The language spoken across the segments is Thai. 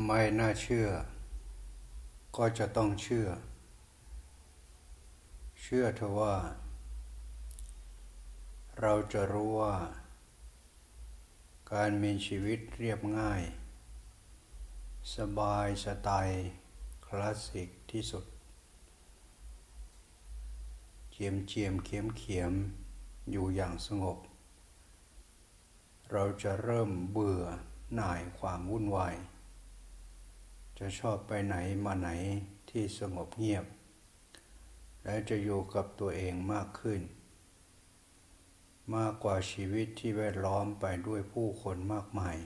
ไม่น่าเชื่อ ก็จะต้องเชื่อ เชื่อเถอะว่า เราจะรู้ว่า การมีชีวิตเรียบง่าย สบายสไตล์คลาสสิกที่สุด เจียมเจียมเขียมเขียมอยู่อย่างสงบ เราจะเริ่มเบื่อหน่ายความวุ่นวาย จะชอบไปไหนมาไหนที่สงบเงียบ และจะอยู่กับตัวเองมากขึ้น มากกว่าชีวิตที่แวดล้อมไปด้วยผู้คนมากมาย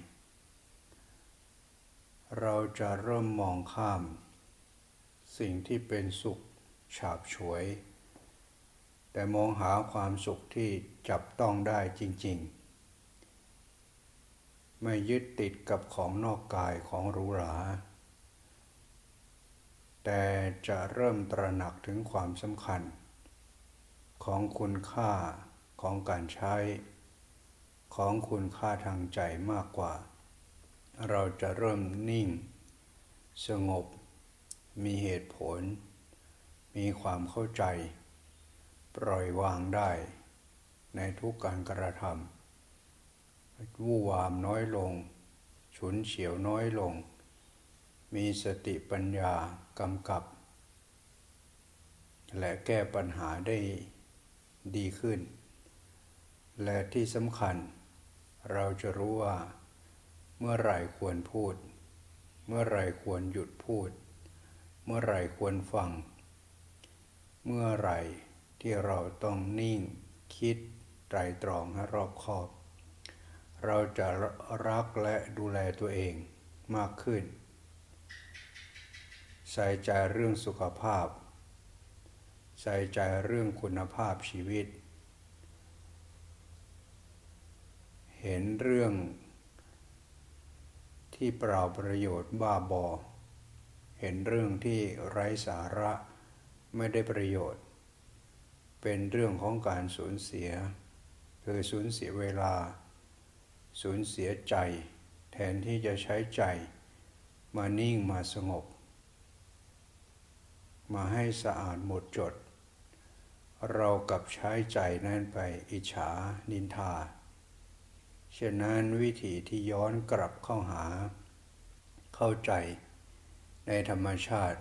เราจะเริ่มมองข้าม สิ่งที่เป็นสุขฉาบฉวย แต่มองหาความสุขที่จับต้องได้จริง ๆไม่ยึดติดกับของนอกกายของหรูหรา แต่จะเริ่มตระหนักถึงความสำคัญ ของคุณค่าของการใช้ ของคุณค่าทางใจมากกว่า เราจะเริ่มนิ่ง สงบ มีเหตุผล มีความเข้าใจ ปล่อยวางได้ ในทุกการกระทำวู่วามน้อยลง ฉุนเฉียวน้อยลง มีสติปัญญากำกับ และแก้ปัญหาได้ดีขึ้น และที่สำคัญ เราจะรู้ว่า เมื่อไหร่ควรพูด เมื่อไหร่ควรหยุดพูด เมื่อไหร่ควรฟัง เมื่อไหร่ที่เราต้องนิ่งคิดไตรตรองให้รอบคอบ เราจะรักและดูแลตัวเองมากขึ้น ใส่ใจเรื่องสุขภาพ ใส่ใจเรื่องคุณภาพชีวิต เห็นเรื่องที่เปล่าประโยชน์บ้าบอ เห็นเรื่องที่ไร้สาระไม่ได้ประโยชน์ เป็นเรื่องของการสูญเสีย คือสูญเสียเวลา สูญเสียใจ แทนที่จะใช้ใจ มานิ่งมาสงบ มาให้สะอาดหมดจด เรากับใช้ใจนั่นไปอิจฉานินทา ฉะนั้นวิธีที่ย้อนกลับเข้าหา เข้าใจในธรรมชาติ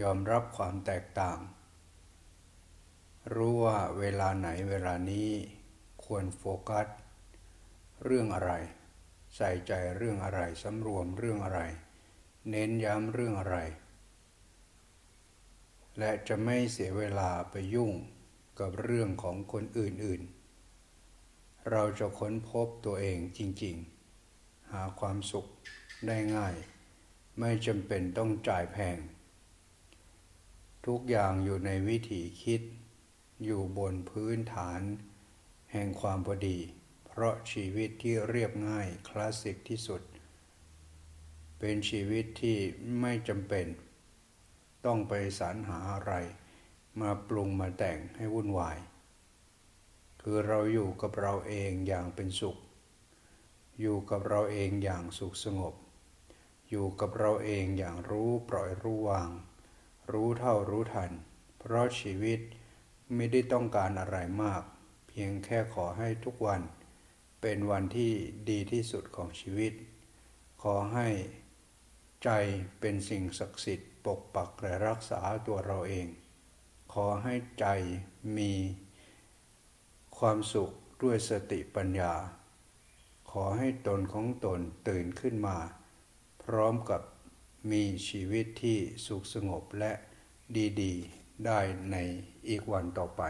ยอมรับความแตกต่าง รู้ว่าเวลาไหนเวลานี้ควรโฟกัส เรื่องอะไร ใส่ใจเรื่องอะไรสำรวมเรื่องอะไร เน้นย้ำเรื่องอะไร และจะไม่เสียเวลาไปยุ่งกับเรื่องของคนอื่นๆ เราจะค้นพบตัวเองจริงๆ หาความสุขได้ง่าย ไม่จำเป็นต้องจ่ายแพง ทุกอย่างอยู่ในวิถีคิด อยู่บนพื้นฐาน แห่งความพอดี เพราะชีวิตที่เรียบง่ายคลาสสิกที่สุด เป็นชีวิตที่ไม่จำเป็น ต้องไปสรรหาอะไร มาปรุงมาแต่งให้วุ่นวาย คือเราอยู่กับเราเองอย่างเป็นสุข อยู่กับเราเองอย่างสุขสงบ อยู่กับเราเองอย่างรู้ปล่อยรู้วาง รู้เท่ารู้ทัน เพราะชีวิตไม่ได้ต้องการอะไรมาก เพียงแค่ขอให้ทุกวัน เป็นวันที่ดีที่สุดของชีวิต ขอให้ ใจเป็นสิ่งศักดิ์สิทธิ์ปกปักและรักษาตัวเราเอง ขอให้ใจมีความสุขด้วยสติปัญญา ขอให้ตนของตนตื่นขึ้นมา พร้อมกับมีชีวิตที่สุขสงบและดี ๆ ได้ในอีกวันต่อไป